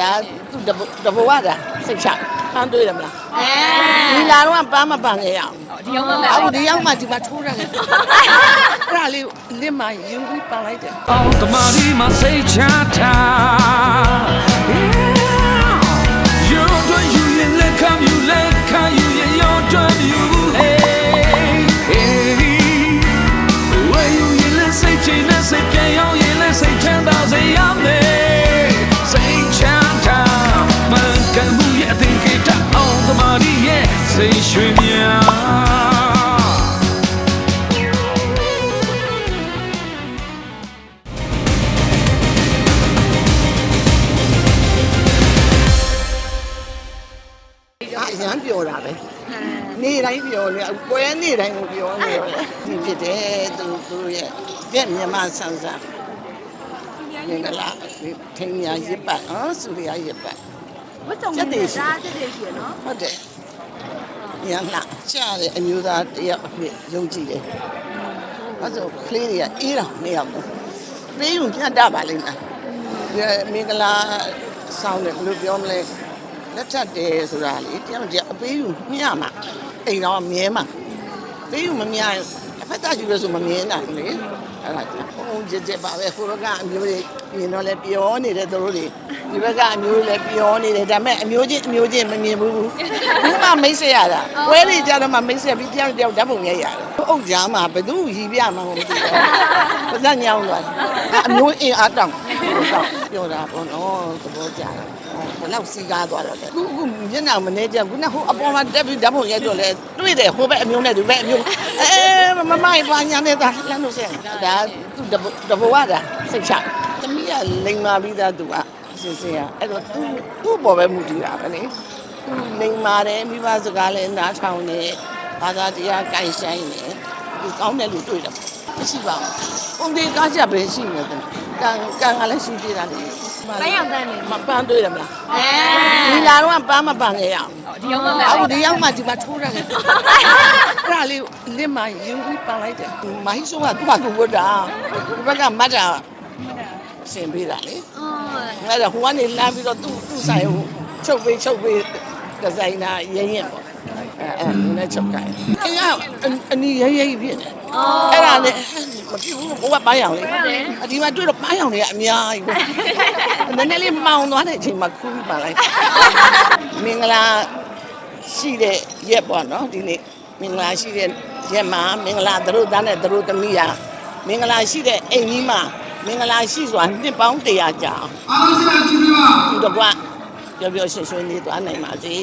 ဒါသူတဘတဘဝတာစိတ်ချဖမ်းတွေ့တယ်မလားအဲဒီလာတော့ပန်းမပန်းခဲ့ရအောင်ဒီရောက်မှမအခုဒီရောက်မှဒီမှာထိုးရတယ်အဲ့ဒါလေးလစ်မှယူပြီးပန်းလိုက်တယ်အော်တမဒီမစိတ်ချတာ အရန်ပြောတာပဲနေ့တိုင်းပြောနေပွဲနေ့တိုင်းကိုပြောနေတယ်ဒီဖြစ်တယ်သူသူရဲ့ပြက်မြန်မာဆန်းဆန်းမင်္ဂလာထင်းညာရစ်ပတ်နော်စူရရစ်ပတ်ဝတ်စုံနဲ့ဒါတက်တက်ရှိရနော်ဟုတ်တယ်ရန်လာကြားတယ်အမျိုးသားတယောက်အဖြစ်ယုံကြည်တယ်အဲဆိုကလေးတွေကအေးတော်နှစ်ယောက်တော့ပေးယူပြတ်တတ်ပါလိမ့်မယ်ဒီမင်္ဂလာဆောင်းတယ်ဘယ်လိုပြောမလဲ လက်ထပ်တယ်ဆိုတာလေတယောက်တယောက်အပေးယူမျှမှာအိမ်တော်မြဲမှာပေးယူမမျှရင်အဖက်သားယူလို့ဆိုမမြင်နိုင်ဘူးလေအဲ့ဒါကြောင့်ဘုံကြက်ကြက်ပါပဲခိုးကအမျိုးတွေမြင်တော့လဲပြောနေတဲ့သူတို့တွေဒီဘက်ကအမျိုးတွေလည်းပြောနေတယ်ဒါပေမဲ့အမျိုးချင်းအမျိုးချင်းမမြင်ဘူးဘူးမှမိတ်ဆက်ရတာဝဲလေးကြတော့မှမိတ်ဆက်ပြီးတယောက်တယောက်ဓာတ်ပုံရိုက်ရတယ်အုတ်ကြားမှာဘယ်သူရီပြမှာမသိဘူးပါဇက်ညောင်းသွားအမျိုးအင်အားတောင်းတော့ ပြောတာပေါ့နော်သဘောကျတယ်ဘယ်လောက်စီကားသွားတော့လဲခုခုမျက်နှာမနေကြခုနဟိုအပေါ်မှာတက်ပြီးဓာတ်ပုံရိုက်တော့လဲတွေ့တယ်ဟိုဘက်အမျိုးနဲ့ဒီဘက်အမျိုးအဲမမိုက်ပါညာနေတာလမ်းလို့ဆက်ဒါသူတဘဝတာစိတ်ချသမီးကလိန်မာပြီးသားသူကစင်စင်ရအဲ့တော့သူသူ့ပေါ်ပဲမူတည်တာပဲလေသူလိန်မာတယ်မိဘစကားလည်းနားထောင်တယ်ဘာသာတရားကြိုက်ဆိုင်တယ်ဒီကောင်းတဲ့လူတွေ့တယ်မရှိပါဘူးပုံသေးကားချက်ပဲရှိနေတယ် ကံကံကလည်းရှိသေးတာလေတိုင်းအောင်တန်းနေမပန်းတွေ့တယ်မလားအဲဒီလာတော့ပန်းမပန်းခဲ့ရအောင်ဒီရောက်မှမအခုဒီရောက်မှဒီမှာထိုးရတယ်အဲ့ဒါလေးလစ်မှယူပြီးပန်းလိုက်တယ်မိုင်းဆုံးကသူ့ဘာသူဝတ်တာဒီဘက်ကမတ်တာဆင်ပေးတာလေအော်အဲ့ဒါဟိုကနေလမ်းပြီးတော့သူ့သူ့ဆိုင်ဟိုချုပ်ပေးချုပ်ပေးဒီဇိုင်နာရင်းရင်ပေါ့ အဲအဲသူနဲ့ချုပ်ကြတယ်အင်းကအနီရရိပ်ဖြစ်တယ်အဲ့ဒါလေမဖြစ်ဘူးဘိုးကပန်းရောင်လေအဒီမှာတွေ့တော့ပန်းရောင်တွေကအများကြီးပဲနည်းနည်းလေးမောင်သွားတဲ့အချိန်မှာခူးပြီးပန်းလိုက်မင်္ဂလာရှိတဲ့ရက်ပေါ့နော်ဒီနေ့မင်္ဂလာရှိတဲ့ရက်မှာမင်္ဂလာသူတို့သားနဲ့သူတို့သမီးရမင်္ဂလာရှိတဲ့အိမ်ကြီးမှာမင်္ဂလာရှိစွာနှစ်ပေါင်း100ကြာအောင်အားလုံးရှိတာကြည့်ပြီးပါသူတကွပျော်ပျော်ရွှင်ရွှင်နေသွားနိုင်ပါစေ